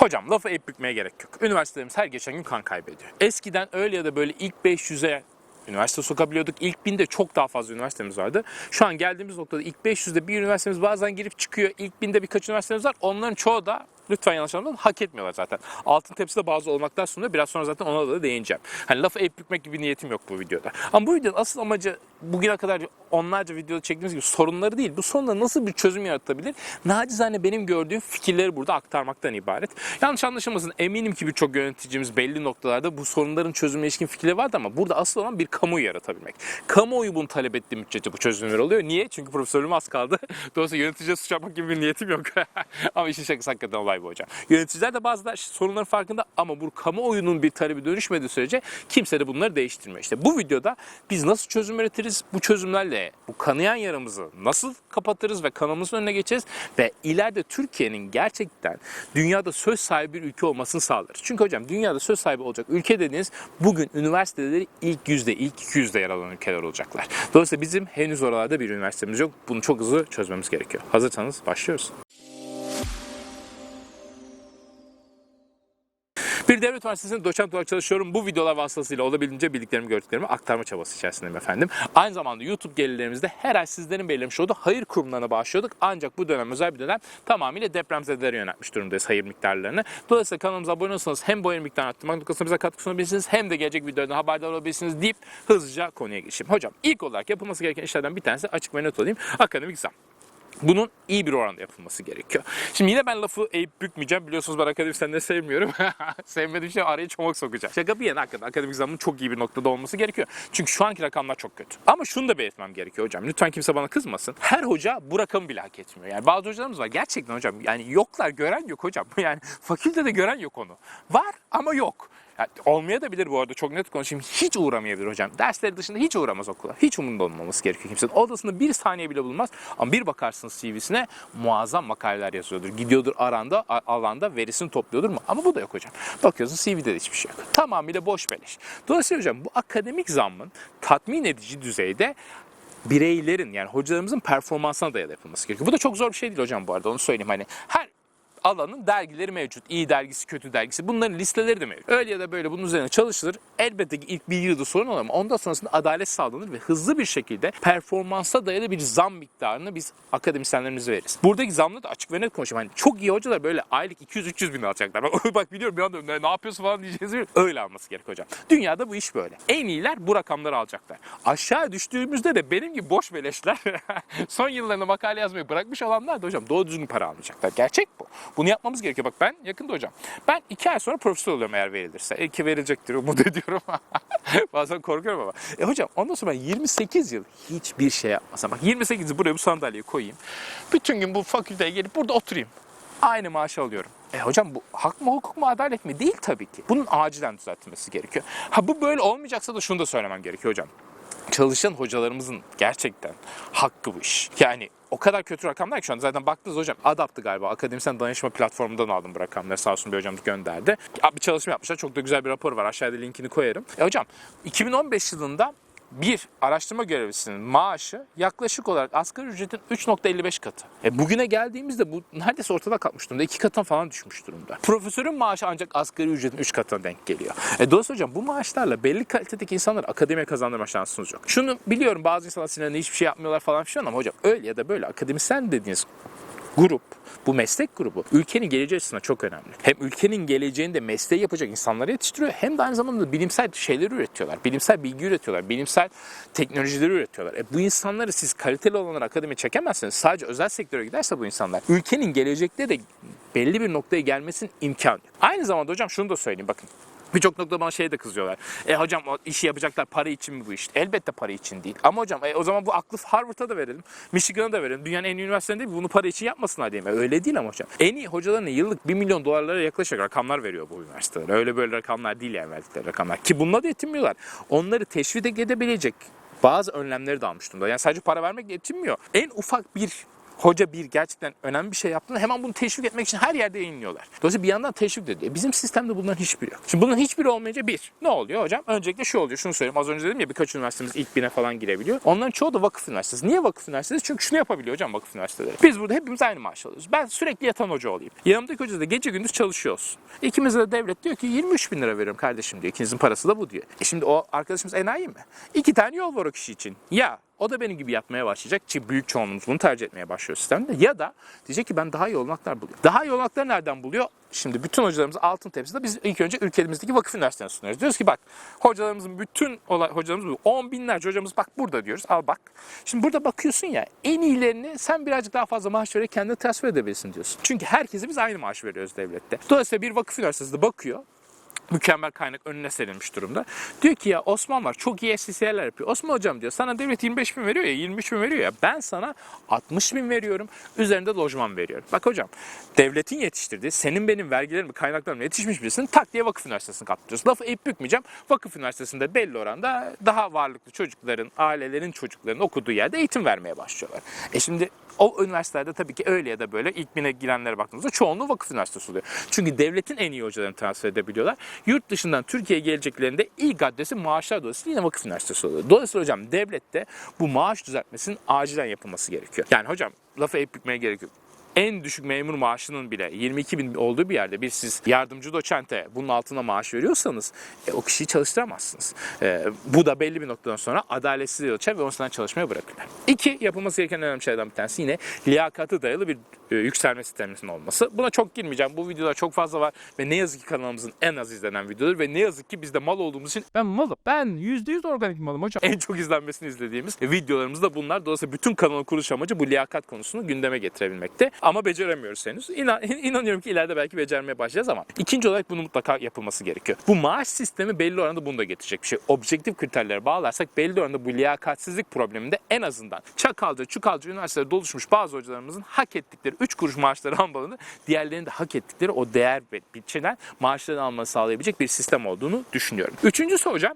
Hocam lafı eğip bükmeye gerek yok. Üniversitelerimiz her geçen gün kan kaybediyor. Eskiden öyle ya da böyle ilk 500'e üniversite sokabiliyorduk. İlk 1000'de çok daha fazla üniversitemiz vardı. Şu an geldiğimiz noktada ilk 500'de bir üniversitemiz bazen girip çıkıyor. İlk 1000'de birkaç üniversitemiz var. Onların çoğu da lütfen yanlış anlamayın hak etmiyorlar zaten. Altın tepside bazı olmaktan sonra biraz sonra zaten ona da değineceğim. Hani lafı eğip bükmek gibi niyetim yok bu videoda. Ama bu videonun asıl amacı bugüne kadar onlarca videoda çektiğimiz gibi sorunları değil. Bu sorunlara nasıl bir çözüm yaratılabilir? Nacizane benim gördüğüm fikirleri burada aktarmaktan ibaret. Yanlış anlaşılmasın eminim ki birçok yöneticimiz belli noktalarda bu sorunların çözümüne ilişkin fikirleri vardı ama burada asıl olan bir kamuoyu yaratabilmek. Kamuoyu bunu talep ettiği müddetçe bu çözümler oluyor. Niye? Çünkü profesörüm az kaldı. Dolayısıyla yöneticiye suç yapmak gibi bir niyetim yok. ama işin şakası hakikaten olay bu hocam. Yöneticiler de bazı sorunların farkında ama bu kamuoyunun bir talebi dönüşmediği sürece kimse de bunları değiştirmiyor. İşte bu videoda biz nasıl çözüm üretiriz? Bu çözümlerle bu kanayan yaramızı nasıl kapatırız ve kanalımızın önüne geçeriz ve ileride Türkiye'nin gerçekten dünyada söz sahibi bir ülke olmasını sağlarız. Çünkü hocam dünyada söz sahibi olacak ülke dediğiniz bugün üniversiteleri ilk yüzde, ilk 200'de yer alan ülkeler olacaklar. Dolayısıyla bizim henüz oralarda bir üniversitemiz yok. Bunu çok hızlı çözmemiz gerekiyor. Hazırsanız başlıyoruz. Devlet üniversitesinde doçent olarak çalışıyorum. Bu videolar vasıtasıyla olabildiğince bildiklerimi gördüklerimi aktarma çabası içerisindeyim efendim. Aynı zamanda YouTube gelirlerimizde her ay sizlerin belirlemiş olduğu hayır kurumlarına bağışlıyorduk. Ancak bu dönem özel bir dönem tamamıyla depremzedelere yöneltmiş durumdayız hayır miktarlarını. Dolayısıyla kanalımıza abone olursanız hem bu hayır miktarını arttırmak noktasında bize katkı sunabilirsiniz hem de gelecek videolardan haberdar olabilirsiniz deyip hızlıca konuya geçeyim. Hocam ilk olarak yapılması gereken işlerden bir tanesi açık ve net olayım. Akademik zam. Bunun iyi bir oranda yapılması gerekiyor. Şimdi yine ben lafı eğip bükmeyeceğim. Biliyorsunuz ben akademisyenleri sevmiyorum. Sevmediğim şey araya çomak sokacağım. Şaka bir yana hakikaten akademik zamın çok iyi bir noktada olması gerekiyor. Çünkü şu anki rakamlar çok kötü. Ama şunu da belirtmem gerekiyor hocam. Lütfen kimse bana kızmasın. Her hoca bu rakamı bile hak etmiyor. Yani bazı hocalarımız var. Gerçekten hocam yani yoklar gören yok hocam. Yani fakültede gören yok onu. Var ama yok. Yani olmaya da bilir bu arada çok net konuşayım. Hiç uğramayabilir hocam. Dersleri dışında hiç uğramaz okula. Hiç umurunda olmaması gerekiyor kimsenin. Odasında bir saniye bile bulunmaz. Ama bir bakarsınız CV'sine muazzam makaleler yazıyordur. Gidiyordur aranda, alanda verisini topluyordur mu? Ama bu da yok hocam. Bakıyorsun CV'de de hiçbir şey yok. Tamamıyla boş beleş. Dolayısıyla hocam bu akademik zammın tatmin edici düzeyde bireylerin yani hocalarımızın performansına dayalı yapılması gerekiyor. Bu da çok zor bir şey değil hocam bu arada onu söyleyeyim. Hani her alanın dergileri mevcut. İyi dergisi, kötü dergisi. Bunların listeleri de mevcut. Öyle ya da böyle bunun üzerine çalışılır. Elbette ki ilk bir yılda sorun olur ama ondan sonrasında adalet sağlanır ve hızlı bir şekilde performansa dayalı bir zam miktarını biz akademisyenlerimize veririz. Buradaki zamla da açık ve net konuşayım. Hani çok iyi hocalar böyle aylık 200-300 bin alacaklar. Bak, biliyorum bir anda ne yapıyorsun falan diyeceğiz. Öyle alması gerek hocam. Dünyada bu iş böyle. En iyiler bu rakamları alacaklar. Aşağı düştüğümüzde de benim gibi boş beleşler son yıllarında makale yazmayı bırakmış olanlar da hocam doğru düzgün para almayacaklar. Gerçek bu. Bunu yapmamız gerekiyor. Bak ben yakında hocam. Ben iki ay sonra profesör oluyorum eğer verilirse. E ki verilecektir umut ediyorum. Bazen korkuyorum ama. E hocam ondan sonra ben 28 yıl hiçbir şey yapmasam. Bak 28 yıl buraya bu sandalyeyi koyayım. Bütün gün bu fakülteye gelip burada oturayım. Aynı maaşı alıyorum. E hocam bu hak mı hukuk mu adalet mi? Değil tabii ki. Bunun acilen düzeltilmesi gerekiyor. Ha bu böyle olmayacaksa da şunu da söylemem gerekiyor hocam çalışan hocalarımızın gerçekten hakkı bu iş. Yani o kadar kötü rakamlar ki şu an zaten baktınız hocam adaptı galiba akademisyen danışma platformundan aldım bu rakamları sağ olsun bir hocamız gönderdi. Bir çalışma yapmışlar çok da güzel bir rapor var aşağıda linkini koyarım. E hocam 2015 yılında bir araştırma görevlisinin maaşı yaklaşık olarak asgari ücretin 3.55 katı. E bugüne geldiğimizde bu neredeyse ortada kalkmış durumda. 2 katına falan düşmüş durumda. Profesörün maaşı ancak asgari ücretin 3 katına denk geliyor. E dolayısıyla hocam bu maaşlarla belli kalitedeki insanları akademiye kazandırma şansınız yok. Şunu biliyorum bazı insanlar sinirlerinde hiçbir şey yapmıyorlar falan filan ama hocam öyle ya da böyle akademisyen dediğiniz grup, bu meslek grubu ülkenin geleceği açısından çok önemli. Hem ülkenin geleceğinde mesleği yapacak insanları yetiştiriyor hem de aynı zamanda bilimsel şeyler üretiyorlar. Bilimsel bilgi üretiyorlar. Bilimsel teknolojileri üretiyorlar. E bu insanları siz kaliteli olanları akademiye çekemezseniz sadece özel sektöre giderse bu insanlar ülkenin gelecekte de belli bir noktaya gelmesinin imkanı. Aynı zamanda hocam şunu da söyleyeyim bakın. Birçok noktada bana şey de kızıyorlar. E hocam işi yapacaklar para için mi bu iş? Elbette para için değil. Ama hocam e, o zaman bu aklı Harvard'a da verelim. Michigan'a da verelim. Dünyanın en iyi üniversitelerinde? Bunu para için yapmasınlar diyeyim. Öyle değil ama hocam. En iyi hocalarına yıllık 1 milyon dolarlara yaklaşık rakamlar veriyor bu üniversiteler. Öyle böyle rakamlar değil yani verdikleri rakamlar. Ki bununla da yetinmiyorlar. Onları teşvik edebilecek bazı önlemleri de almış durumda. Yani sadece para vermek yetinmiyor. En ufak bir hoca bir gerçekten önemli bir şey yaptığında hemen bunu teşvik etmek için her yerde yayınlıyorlar. Dolayısıyla bir yandan teşvik de ediyor. Bizim sistemde bunların hiçbiri yok. Şimdi bunların hiçbiri olmayınca bir. Ne oluyor hocam? Öncelikle şu oluyor. Şunu söyleyeyim. Az önce dedim ya birkaç üniversitemiz ilk bine falan girebiliyor. Onların çoğu da vakıf üniversitesi. Niye vakıf üniversitesi? Çünkü şunu yapabiliyor hocam vakıf üniversiteleri. Biz burada hepimiz aynı maaş alıyoruz. Ben sürekli yatan hoca olayım. Yanımdaki hoca da gece gündüz çalışıyoruz. İkimize de devlet diyor ki 23 bin lira veriyorum kardeşim diyor. İkinizin parası da bu diyor. E şimdi o arkadaşımız enayi mi? İki tane yol var o kişi için. Ya o da benim gibi yapmaya başlayacak. Çünkü büyük çoğunluğumuz bunu tercih etmeye başlıyor sistemde. Ya da diyecek ki ben daha iyi olanaklar buluyorum. Daha iyi olanakları nereden buluyor? Şimdi bütün hocalarımız altın tepside biz ilk önce ülkemizdeki vakıf üniversitelerine sunuyoruz. Diyoruz ki bak hocalarımızın bütün olay, hocalarımız bu. 10 binlerce hocamız bak burada diyoruz. Al bak. Şimdi burada bakıyorsun ya en iyilerini sen birazcık daha fazla maaş vererek kendine transfer edebilirsin diyorsun. Çünkü herkese biz aynı maaş veriyoruz devlette. Dolayısıyla bir vakıf üniversitesi bakıyor mükemmel kaynak önüne serilmiş durumda. Diyor ki ya Osman var çok iyi SCC'ler yapıyor. Osman hocam diyor sana devlet 25 bin veriyor ya 23 bin veriyor ya ben sana 60 bin veriyorum üzerinde lojman veriyorum. Bak hocam devletin yetiştirdiği senin benim vergilerim kaynaklarımla yetişmiş birisini tak diye vakıf üniversitesine kaptırıyoruz. Lafı eğip bükmeyeceğim. Vakıf üniversitesinde belli oranda daha varlıklı çocukların, ailelerin çocuklarının okuduğu yerde eğitim vermeye başlıyorlar. E şimdi o üniversitelerde tabii ki öyle ya da böyle ilk bine girenlere baktığımızda çoğunluğu vakıf üniversitesi oluyor. Çünkü devletin en iyi hocalarını transfer edebiliyorlar. Yurt dışından Türkiye'ye geleceklerinde ilk adresi maaşlar dolayısıyla yine vakıf üniversitesi oluyor. Dolayısıyla hocam devlette bu maaş düzeltmesinin acilen yapılması gerekiyor. Yani hocam lafı eğip bükmeye gerek yok en düşük memur maaşının bile 22 bin olduğu bir yerde bir siz yardımcı doçente bunun altına maaş veriyorsanız e, o kişiyi çalıştıramazsınız. E, bu da belli bir noktadan sonra adaletsiz açar ve onu sana çalışmaya bırakırlar. İki, yapılması gereken önemli şeylerden bir tanesi yine liyakatı dayalı bir e, yükselme sisteminin olması. Buna çok girmeyeceğim. Bu videolar çok fazla var ve ne yazık ki kanalımızın en az izlenen videodur ve ne yazık ki biz de mal olduğumuz için Ben malım. Ben %100 organik malım hocam. en çok izlenmesini izlediğimiz videolarımız da bunlar. Dolayısıyla bütün kanalın kuruluş amacı bu liyakat konusunu gündeme getirebilmekte. Ama beceremiyoruz henüz. İnan, inanıyorum ki ileride belki becermeye başlayacağız ama ikinci olarak bunun mutlaka yapılması gerekiyor. Bu maaş sistemi belli oranda bunu da getirecek bir şey. Objektif kriterlere bağlarsak belli oranda bu liyakatsizlik probleminde en azından Çakalca, Çukalca üniversitelerde oluşmuş bazı hocalarımızın hak ettikleri 3 kuruş maaşları almalarını diğerlerinin de hak ettikleri o değer biçilen maaşlarını almanı sağlayabilecek bir sistem olduğunu düşünüyorum. Üçüncüsü hocam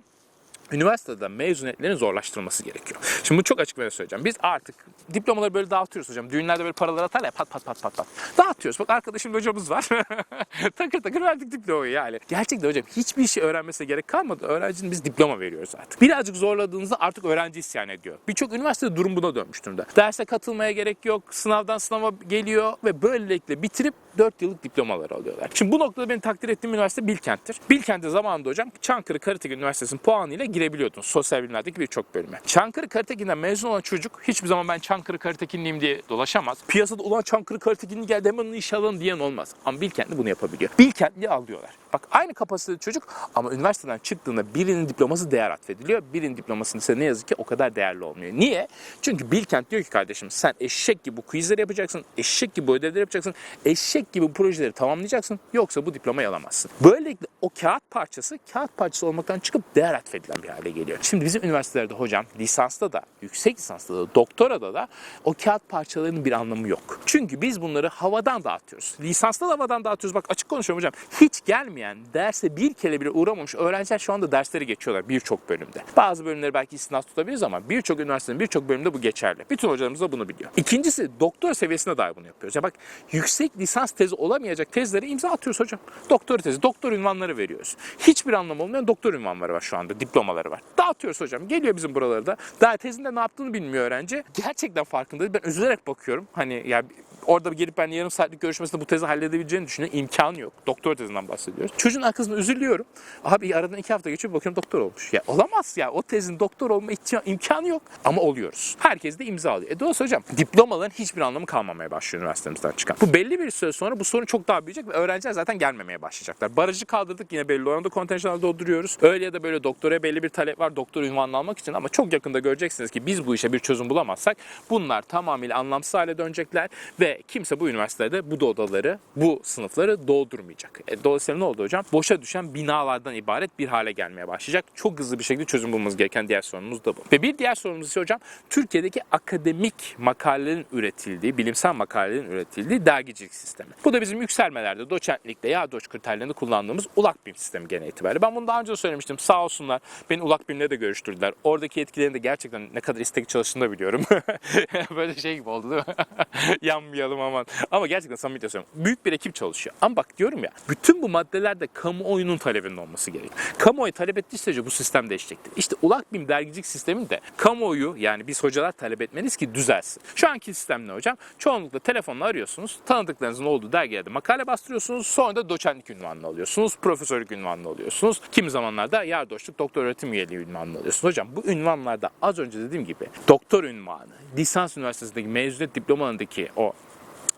üniversitede mezuniyetlerin zorlaştırılması gerekiyor. Şimdi bu çok açık bir söyleyeceğim. Biz artık diplomaları böyle dağıtıyoruz hocam. Düğünlerde böyle paralar atar ya pat pat pat pat pat. Dağıtıyoruz. Bak arkadaşım hocamız var. takır takır verdik diplomayı yani. Gerçekten hocam hiçbir şey öğrenmesine gerek kalmadı. Öğrencinin biz diploma veriyoruz artık. Birazcık zorladığınızda artık öğrenci isyan ediyor. Birçok üniversitede durum buna dönmüş durumda. Derse katılmaya gerek yok. Sınavdan sınava geliyor ve böylelikle bitirip 4 yıllık diplomaları alıyorlar. Şimdi bu noktada benim takdir ettiğim üniversite Bilkent'tir. Bilkent'te zamanında hocam Çankırı Karatekin Üniversitesi'nin puanıyla girebiliyordun sosyal bilimlerdeki birçok bölüme. Çankırı Karatekin'den mezun olan çocuk hiçbir zaman ben Çankırı Karatekinliyim diye dolaşamaz. Piyasada ulan Çankırı Karatekinli geldi hemen onu işe alın diyen olmaz. Ama Bilkentli bunu yapabiliyor. Bilkentli alıyorlar. Bak aynı kapasiteli çocuk ama üniversiteden çıktığında birinin diploması değer atfediliyor. Birinin diplomasının ise ne yazık ki o kadar değerli olmuyor. Niye? Çünkü Bilkent diyor ki kardeşim sen eşek gibi bu quizleri yapacaksın, eşek gibi bu ödevleri yapacaksın, eşek gibi bu projeleri tamamlayacaksın yoksa bu diplomayı alamazsın. Böylelikle o kağıt parçası kağıt parçası olmaktan çıkıp değer atfedilen bir hale geliyor. Şimdi bizim üniversitelerde hocam lisansta da, yüksek lisansta da, doktorada da o kağıt parçalarının bir anlamı yok. Çünkü biz bunları havadan dağıtıyoruz. Lisansta da havadan dağıtıyoruz. Bak açık konuşuyorum hocam. Hiç gelmeyen, derse bir kere bile uğramamış öğrenciler şu anda dersleri geçiyorlar birçok bölümde. Bazı bölümleri belki istisna tutabiliriz ama birçok üniversitenin birçok bölümde bu geçerli. Bütün hocalarımız da bunu biliyor. İkincisi doktor seviyesinde dahi bunu yapıyoruz. Ya bak yüksek lisans tezi olamayacak tezlere imza atıyoruz hocam. Doktor tezi, doktor ünvanları veriyoruz. Hiçbir anlamı olmayan doktor ünvanları var şu anda, diplomaları var. Dağıtıyoruz hocam. Geliyor bizim buralarda. Daha tezinde ne yaptığını bilmiyor öğrenci. Gerçekten farkında. Ben üzülerek bakıyorum. Hani ya orada gelip ben yarım saatlik görüşmesinde bu tezi halledebileceğini düşünüyorum. İmkanı yok. Doktor tezinden bahsediyoruz. Çocuğun arkasında üzülüyorum. Abi aradan iki hafta geçiyor bakıyorum doktor olmuş. Ya olamaz ya. O tezin doktor olma imkanı yok. Ama oluyoruz. Herkes de imza alıyor. E dolayısıyla hocam diplomaların hiçbir anlamı kalmamaya başlıyor üniversitemizden çıkan. Bu belli bir süre sonra bu sorun çok daha büyüyecek ve öğrenciler zaten gelmemeye başlayacaklar. Barajı kaldırdık yine belli oranda kontenjanlar dolduruyoruz. Öyle ya da böyle doktora belli bir talep var doktor ünvanını almak için ama çok yakında göreceksiniz ki biz bu işe bir çözüm bulamazsak bunlar tamamıyla anlamsız hale dönecekler ve kimse bu üniversitede bu da odaları, bu sınıfları doldurmayacak. E, dolayısıyla ne oldu hocam? Boşa düşen binalardan ibaret bir hale gelmeye başlayacak. Çok hızlı bir şekilde çözüm bulmamız gereken diğer sorunumuz da bu. Ve bir diğer sorunumuz ise hocam Türkiye'deki akademik makalelerin üretildiği, bilimsel makalelerin üretildiği dergicilik sistemi. Bu da bizim yükselmelerde doçentlikte ya doç kriterlerinde kullandığımız ulak bilim sistemi genel itibariyle. Ben bunu daha önce söylemiştim. Sağ olsunlar Beni ulak bilimle de görüştürdüler. Oradaki etkilerini de gerçekten ne kadar istek çalıştığını biliyorum. Böyle şey gibi oldu değil mi? Yanmayalım aman. Ama gerçekten samimi söylüyorum. Büyük bir ekip çalışıyor. Ama bak diyorum ya bütün bu maddelerde kamuoyunun talebinin olması gerekiyor. Kamuoyu talep ettiği sürece bu sistem değişecektir. İşte ulak bilim dergicilik sistemi de kamuoyu yani biz hocalar talep etmeniz ki düzelsin. Şu anki sistem ne hocam? Çoğunlukla telefonla arıyorsunuz. Tanıdıklarınızın olduğu dergilerde makale bastırıyorsunuz. Sonra da doçentlik ünvanını alıyorsunuz. Profesörlük ünvanını alıyorsunuz. Kimi zamanlarda yardımcılık doktor öğretim üyeliği ünvanını alıyorsunuz. Hocam bu ünvanlarda az önce dediğim gibi doktor ünvanı, lisans üniversitesindeki mezuniyet diplomalarındaki o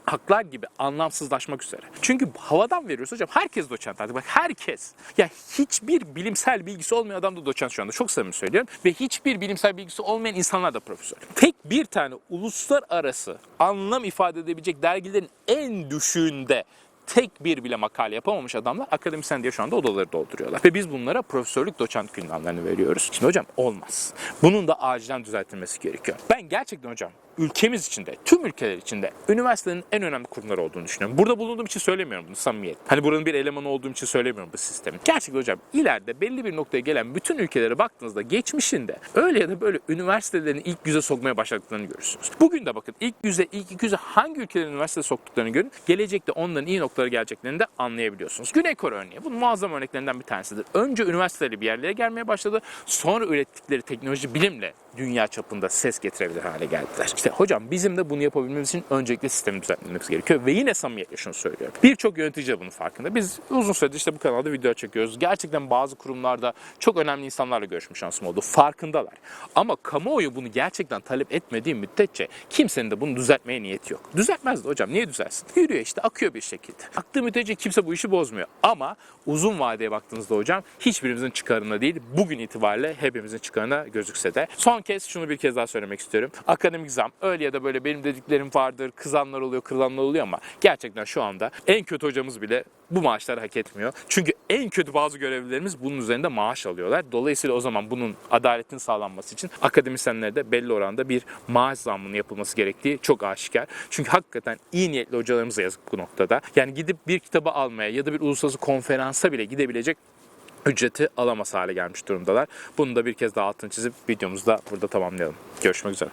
haklar gibi anlamsızlaşmak üzere. Çünkü havadan veriyoruz hocam. Herkes doçent artık. Bak herkes. Ya hiçbir bilimsel bilgisi olmayan adam da doçent şu anda. Çok samimi söylüyorum. Ve hiçbir bilimsel bilgisi olmayan insanlar da profesör. Tek bir tane uluslararası anlam ifade edebilecek dergilerin en düşüğünde tek bir bile makale yapamamış adamlar akademisyen diye şu anda odaları dolduruyorlar. Ve biz bunlara profesörlük doçent ünvanlarını veriyoruz. Şimdi hocam olmaz. Bunun da acilen düzeltilmesi gerekiyor. Ben gerçekten hocam ülkemiz içinde, tüm ülkeler içinde üniversitenin en önemli kurumları olduğunu düşünüyorum. Burada bulunduğum için söylemiyorum bunu samimiyet. Hani buranın bir elemanı olduğum için söylemiyorum bu sistemin. Gerçekten hocam ileride belli bir noktaya gelen bütün ülkelere baktığınızda geçmişinde öyle ya da böyle üniversitelerini ilk yüze sokmaya başladıklarını görürsünüz. Bugün de bakın ilk yüze, ilk iki yüze hangi ülkelerin üniversite soktuklarını görün. Gelecekte onların iyi noktalara geleceklerini de anlayabiliyorsunuz. Güney Kore örneği bunun muazzam örneklerinden bir tanesidir. Önce üniversiteleri bir yerlere gelmeye başladı. Sonra ürettikleri teknoloji bilimle dünya çapında ses getirebilir hale geldiler. İşte hocam bizim de bunu yapabilmemiz için öncelikle sistemi düzenlememiz gerekiyor. Ve yine samimiyetle şunu söylüyorum. Birçok yönetici de bunun farkında. Biz uzun süredir işte bu kanalda video çekiyoruz. Gerçekten bazı kurumlarda çok önemli insanlarla görüşmüş şansım oldu. Farkındalar. Ama kamuoyu bunu gerçekten talep etmediği müddetçe kimsenin de bunu düzeltmeye niyeti yok. Düzeltmez de hocam. Niye düzelsin? Yürüyor işte akıyor bir şekilde. Aktığı müddetçe kimse bu işi bozmuyor. Ama uzun vadeye baktığınızda hocam hiçbirimizin çıkarına değil bugün itibariyle hepimizin çıkarına gözükse de. Son kez şunu bir kez daha söylemek istiyorum. Akademik zam öyle ya da böyle benim dediklerim vardır. Kızanlar oluyor, kırılanlar oluyor ama gerçekten şu anda en kötü hocamız bile bu maaşları hak etmiyor. Çünkü en kötü bazı görevlilerimiz bunun üzerinde maaş alıyorlar. Dolayısıyla o zaman bunun adaletin sağlanması için akademisyenlere de belli oranda bir maaş zammının yapılması gerektiği çok aşikar. Çünkü hakikaten iyi niyetli hocalarımıza yazık bu noktada. Yani gidip bir kitabı almaya ya da bir uluslararası konferansa bile gidebilecek ücreti alamaz hale gelmiş durumdalar. Bunu da bir kez daha altını çizip videomuzu da burada tamamlayalım. Görüşmek üzere.